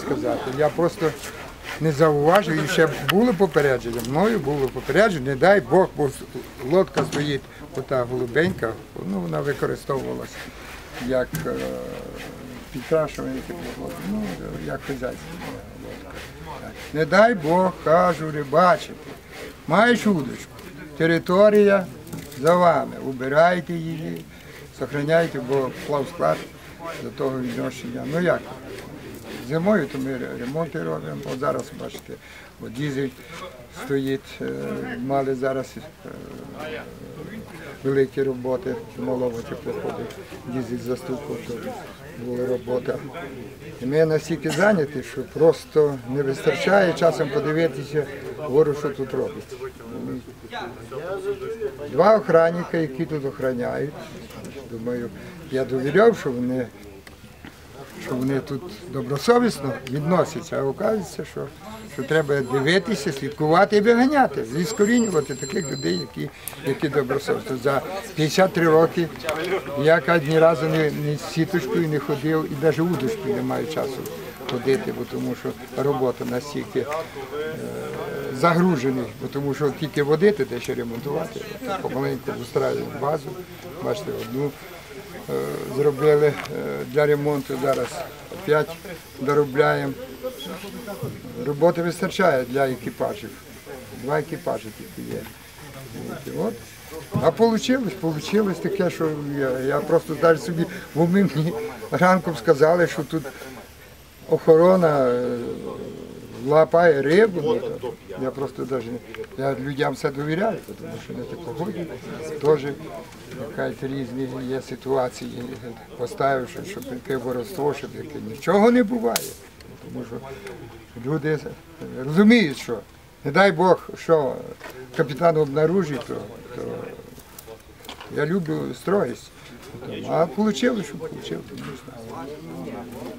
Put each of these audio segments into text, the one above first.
сказати. Я просто не зауважив, і ще було попередження. Мною було попередження, не дай Бог, бо лодка стоїть, ота голубенька, ну вона використовувалася як е, підкрашування, ну, як хазяйство. Не дай Бог, кажу, рибачити. Маєш удочку. Територія за вами. Убирайте її, зберігайте, бо плавсклад до того відношення. Ну як? Зимою то ми ремонти робимо. От зараз бачите, дізель стоїть, е, мали зараз е, великі роботи, малого теплоходить, дізель заступив, то була робота. І ми настільки зайняті, що просто не вистачає часом подивитися, говорю, що тут робиться. Два охранника, які тут охороняють. Думаю, я довіряв, що вони, що вони тут добросовісно відносяться, а оказується, що, що треба дивитися, слідкувати і виганяти, зіскорінювати таких людей, які, які добросовісно. За 53 роки я ні разу не, з сіточкою не ходив і навіть удочкою не маю часу ходити, бо тому що робота настільки загружений, бо тому що тільки водити, де ще ремонтувати. Помаленьку устраюємо базу. Бачите, одну е, зробили е, для ремонту, зараз опять доробляємо. Роботи вистачає для екіпажів. Два екіпажі тільки є. От. А вийшло, вийшло таке, що я, я просто навіть собі в умі мені ранком сказали, що тут охорона е, лапає рибу. Я просто навіть я людям все довіряю, тому що на теплоході теж якась різні є ситуації. Поставивши, щоб яке воровство, щоб яке нічого не буває. Тому що люди розуміють, що не дай Бог, що капітан обнаружить, то, то я люблю строгість. А вийшло, що вийшло.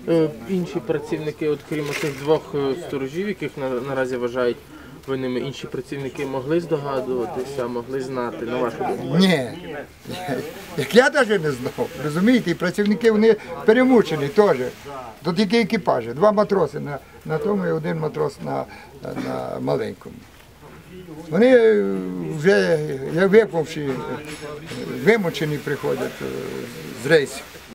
Е, Інші працівники, от крім цих двох е, сторожів, яких на, наразі вважають винними, інші працівники могли здогадуватися, могли знати, на вашу думку? Ні. Як я навіть не знав. Розумієте, і працівники вони перемучені теж. Тут тільки екіпажі. Два матроси на, на тому і один матрос на, на маленькому. Вони е, вже, як випавши, вимучені приходять е, з рейсів.